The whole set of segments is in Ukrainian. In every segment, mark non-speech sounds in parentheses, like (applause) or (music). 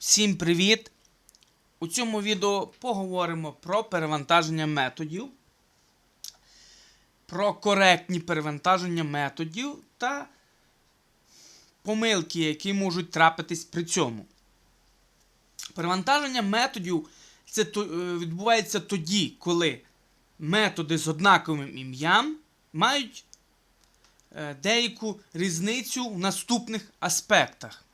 Всім привіт! У цьому відео поговоримо про перевантаження методів, про коректні перевантаження методів та помилки, які можуть трапитись при цьому. Перевантаження методів це е, відбувається тоді, коли методи з однаковим ім'ям мають е, деяку різницю в наступних аспектах.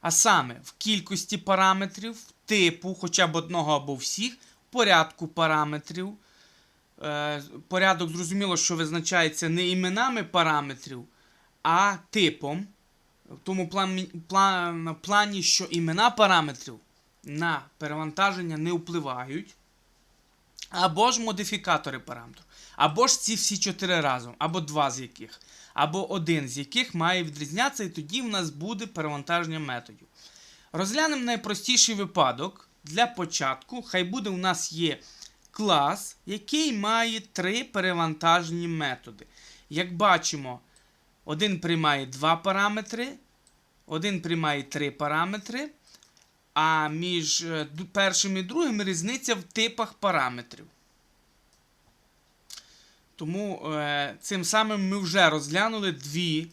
А саме в кількості параметрів, типу хоча б одного або всіх, порядку параметрів. Е, порядок зрозуміло, що визначається не іменами параметрів, а типом. В тому плані, план, плані, що імена параметрів на перевантаження не впливають. Або ж модифікатори параметрів. Або ж ці всі чотири разом, або два з яких, або один з яких має відрізнятися, і тоді в нас буде перевантаження методів. Розглянемо найпростіший випадок. Для початку, хай буде у нас є клас, який має три перевантажені методи. Як бачимо, один приймає два параметри, один приймає три параметри, а між е, першим і другим різниця в типах параметрів. Тому е, цим самим ми вже розглянули дві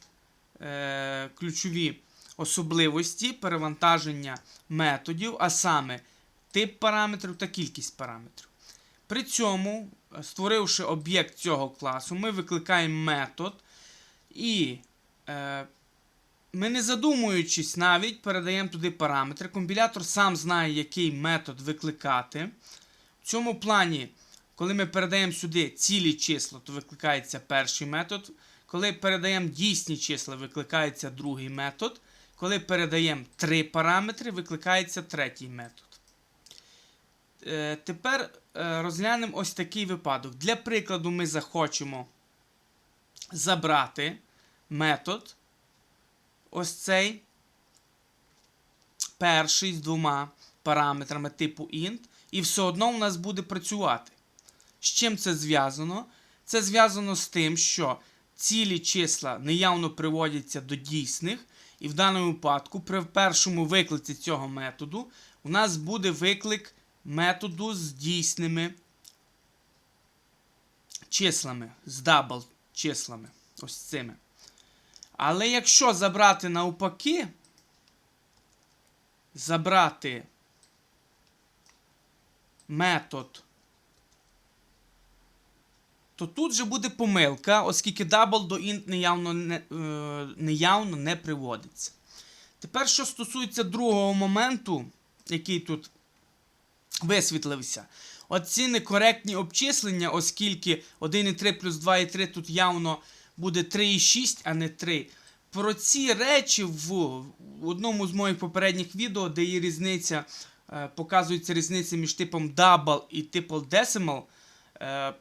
е, ключові особливості перевантаження методів, а саме тип параметрів та кількість параметрів. При цьому, створивши об'єкт цього класу, ми викликаємо метод і ми не задумуючись навіть передаємо туди параметри. Компілятор сам знає, який метод викликати. В цьому плані, коли ми передаємо сюди цілі числа, то викликається перший метод. Коли передаємо дійсні числа, викликається другий метод. Коли передаємо три параметри, викликається третій метод. Е, тепер е, розглянемо ось такий випадок. Для прикладу, ми захочемо забрати метод. Ось цей перший з двома параметрами типу int, і все одно у нас буде працювати. З чим це зв'язано? Це зв'язано з тим, що цілі числа неявно приводяться до дійсних, і в даному випадку, при першому виклиці цього методу, у нас буде виклик методу з дійсними числами, з дабл числами. Ось цими. Але якщо забрати навпаки, забрати метод, то тут же буде помилка, оскільки double до int неявно не, е, неявно не приводиться. Тепер, що стосується другого моменту, який тут висвітлився. Оці некоректні обчислення, оскільки 1,3 плюс 2,3 тут явно буде 3,6, а не 3. Про ці речі в одному з моїх попередніх відео, де є різниця, е, показується різниця між типом double і типом decimal, е,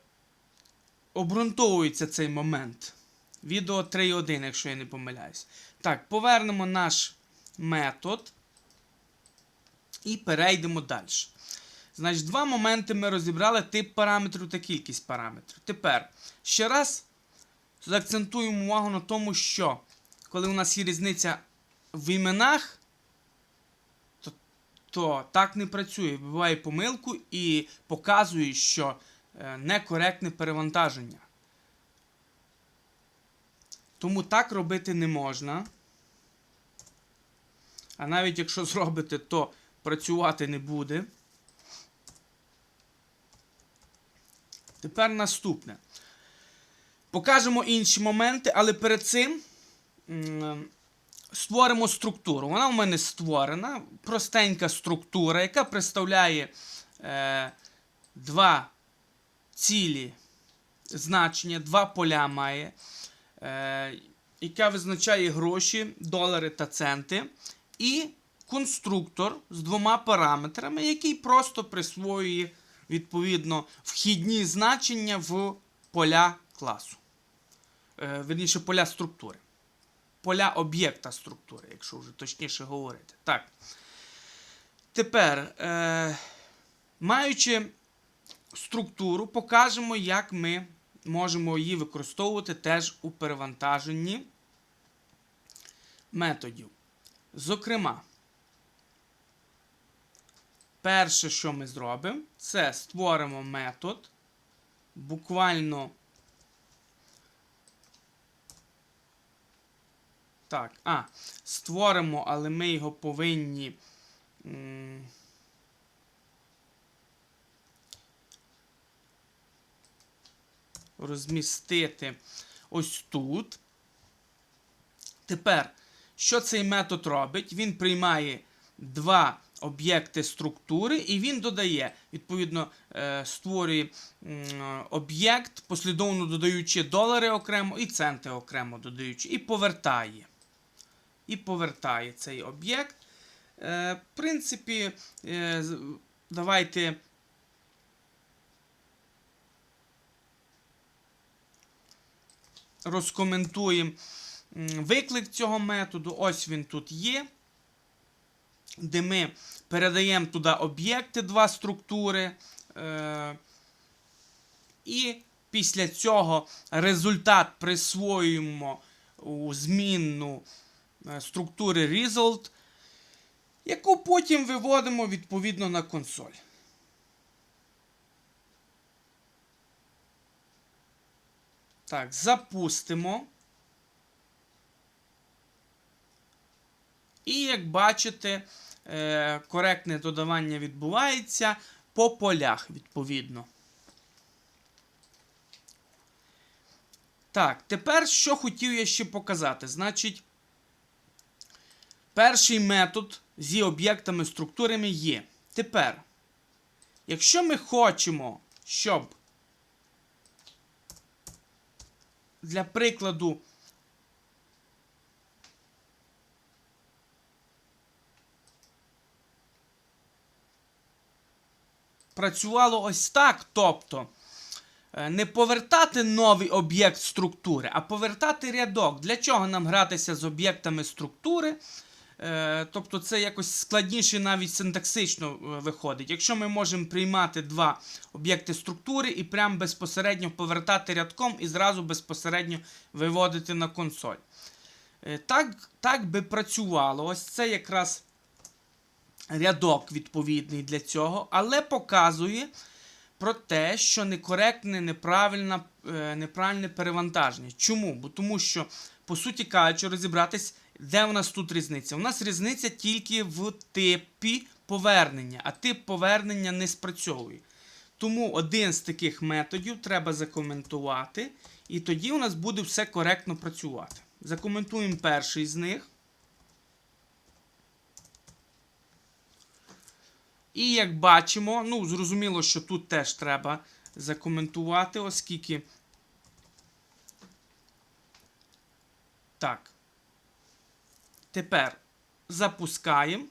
обґрунтовується цей момент. Відео 3.1, якщо я не помиляюсь. Так, повернемо наш метод і перейдемо далі. Значить, два моменти ми розібрали тип параметру та кількість параметрів. Тепер ще раз заакцентуємо увагу на тому, що коли у нас є різниця в іменах, то, то так не працює. Буває помилку і показує, що е, некоректне перевантаження. Тому так робити не можна. А навіть якщо (laughs) зробите, то працювати не буде. Тепер наступне. Покажемо інші моменти, але перед цим створимо структуру. Вона в мене створена. Простенька структура, яка представляє е, два цілі значення, два поля має, е, яка визначає гроші, долари та центи. І конструктор з двома параметрами, який просто присвоює відповідно вхідні значення в поля класу. Е, верніше, поля структури. Поля об'єкта структури, якщо вже точніше говорити. Так. Тепер, е, маючи структуру, покажемо, як ми можемо її використовувати теж у перевантаженні методів. Зокрема, перше, що ми зробимо, це створимо метод. Буквально. Так, а, створимо, але ми його повинні. розмістити ось тут. Тепер, що цей метод робить? Він приймає два об'єкти структури і він додає, відповідно, е, створює об'єкт, послідовно додаючи долари окремо і центи окремо додаючи, і повертає. І повертає цей об'єкт. Е, В принципі, е, давайте. Розкоментуємо виклик цього методу. Ось він тут є. Де ми передаємо туди об'єкти, два структури. Е, і після цього результат присвоюємо у змінну структури result, яку потім виводимо відповідно на консоль. Так, запустимо. І як бачите, е, коректне додавання відбувається по полях, відповідно. Так, тепер що хотів я ще показати? Значить, перший метод зі об'єктами структурами є. Тепер, якщо ми хочемо, щоб для прикладу працювало ось так, тобто е, не повертати новий об'єкт структури, а повертати рядок. Для чого нам гратися з об'єктами структури? Е, Тобто це якось складніше навіть синтаксично е, виходить. Якщо ми можемо приймати два об'єкти структури і прям безпосередньо повертати рядком і зразу безпосередньо виводити на консоль. Е, Так, так би працювало. Ось це якраз рядок відповідний для цього, але показує про те, що некоректне, неправильне, перевантаження. Чому? Бо тому що, по суті кажучи, розібратись, де в нас тут різниця? У нас різниця тільки в типі повернення, а тип повернення не спрацьовує. Тому один з таких методів треба закоментувати, і тоді у нас буде все коректно працювати. Закоментуємо перший з них. І як бачимо, ну, зрозуміло, що тут теж треба закоментувати, оскільки. Так. Тепер запускаємо.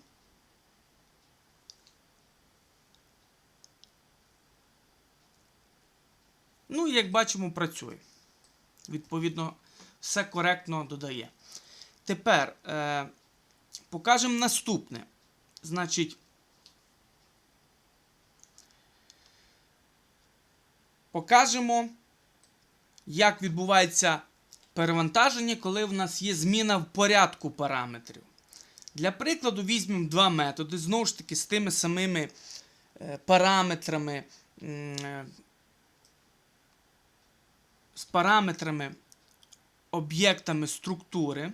Ну, і як бачимо, працює. Відповідно, все коректно додає. Тепер е, покажемо наступне. Значить. покажемо, як відбувається перевантаження, коли в нас є зміна в порядку параметрів. Для прикладу, візьмемо два методи, знову ж таки, з тими самими е, параметрами, е, з параметрами об'єктами структури.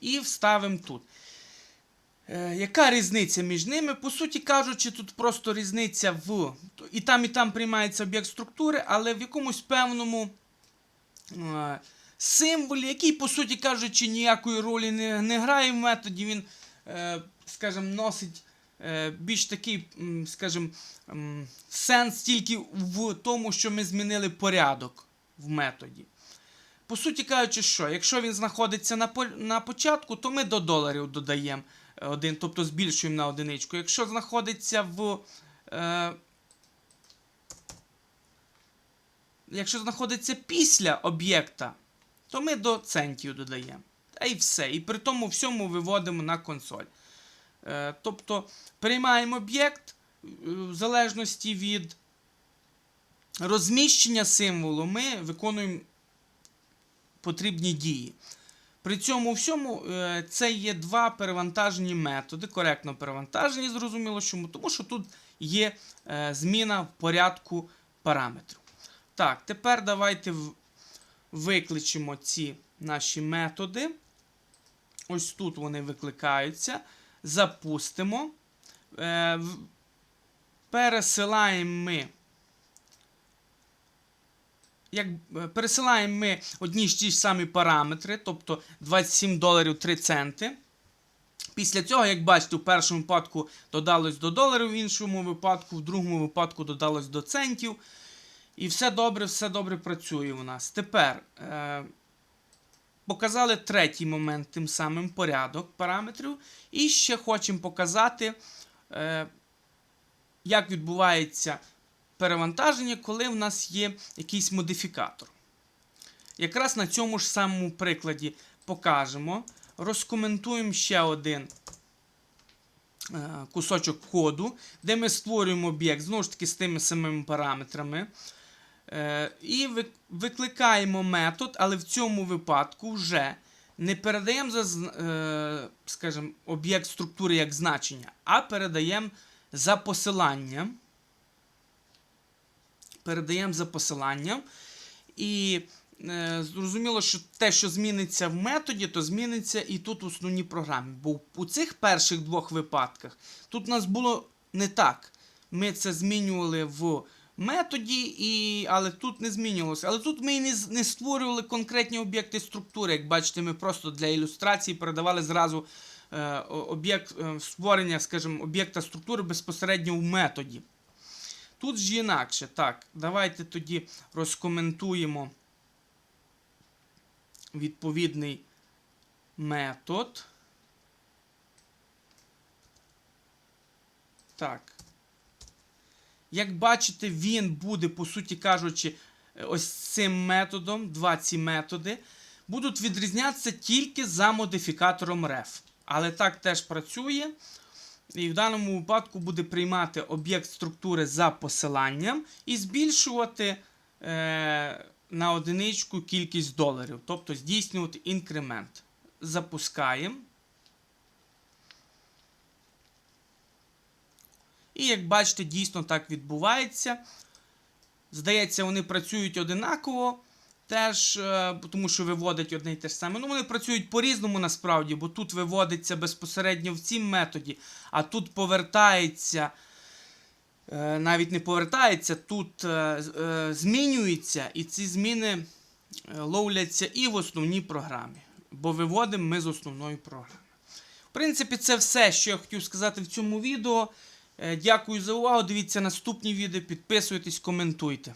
І вставимо тут. Е, яка різниця між ними? По суті кажучи, тут просто різниця в. І там, і там приймається об'єкт структури, але в якомусь певному е, символі, який, по суті кажучи, ніякої ролі не, не грає в методі, він, е, скажімо, носить е, більш такий, скажімо, м, сенс тільки в тому, що ми змінили порядок в методі. По суті кажучи, що, якщо він знаходиться на, на початку, то ми до доларів додаємо один, тобто збільшуємо на одиничку. Якщо знаходиться в. Е, якщо знаходиться після об'єкта, то ми до центів додаємо. Та і все. І при тому всьому виводимо на консоль. Е, тобто приймаємо об'єкт е, в залежності від розміщення символу, ми виконуємо потрібні дії. При цьому всьому е, це є два перевантажені методи, коректно перевантажені, зрозуміло чому, тому що тут є е, зміна в порядку параметрів. Так, тепер давайте викличемо ці наші методи. Ось тут вони викликаються. Запустимо. Е, пересилаємо ми. Як е, пересилаємо ми одні ж ті ж самі параметри, тобто 27 доларів 3 центи. Після цього, як бачите, у першому випадку додалось до доларів, в іншому випадку, в другому випадку додалось до центів. І все добре, все добре працює у нас. Тепер е, показали третій момент, тим самим порядок параметрів. І ще хочемо показати, е, як відбувається перевантаження, коли в нас є якийсь модифікатор. Якраз на цьому ж самому прикладі покажемо. Розкоментуємо ще один е, кусочок коду, де ми створюємо об'єкт знову ж таки з тими самими параметрами. Е, І викликаємо метод, але в цьому випадку вже не передаємо за, е, скажімо, об'єкт структури як значення, а передаємо за посиланням. Передаємо за посиланням. І е, зрозуміло, що те, що зміниться в методі, то зміниться і тут в основній програмі. Бо у цих перших двох випадках тут у нас було не так. Ми це змінювали в методі, і, але тут не змінювалося. Але тут ми і не, не створювали конкретні об'єкти структури. Як бачите, ми просто для ілюстрації передавали зразу е, об'єкт е, створення, скажімо, об'єкта структури безпосередньо в методі. Тут ж інакше. Так, давайте тоді розкоментуємо відповідний метод. Так. Як бачите, він буде, по суті кажучи, ось цим методом, два ці методи, будуть відрізнятися тільки за модифікатором ref. Але так теж працює. І в даному випадку буде приймати об'єкт структури за посиланням і збільшувати е, на одиничку кількість доларів, тобто здійснювати інкремент. Запускаємо. І як бачите, дійсно так відбувається. Здається, вони працюють одинаково, теж, е, тому що виводить одне і те ж саме. Ну, вони працюють по-різному насправді, бо тут виводиться безпосередньо в цім методі, а тут повертається. е, Навіть не повертається, тут е, змінюється, і ці зміни ловляться і в основній програмі, бо виводимо ми з основної програми. В принципі, це все, що я хотів сказати в цьому відео. Дякую за увагу. Дивіться наступні відео, підписуйтесь, коментуйте.